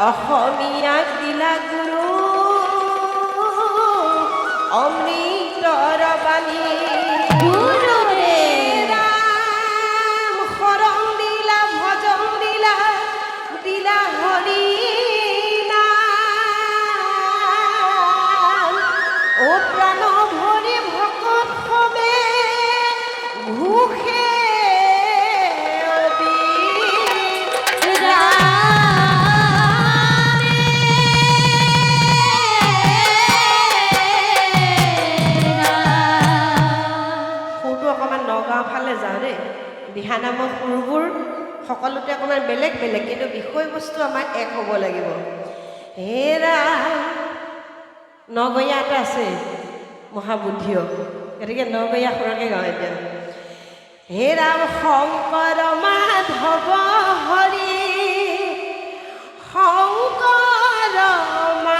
অসমীয়াক দিলা গুৰু অমৃতৰ বাণী গুৰুৰে আমাৰ এক হ'ব লাগিব। হেৰা নগঞা এটা আছে মহাবুদ্ধিও। গতিকে নগঞা সুৰকে গাওঁ এতিয়া। হে ৰাম শংকৰ মাধৱ হৰি, শংকৰ মাধৱ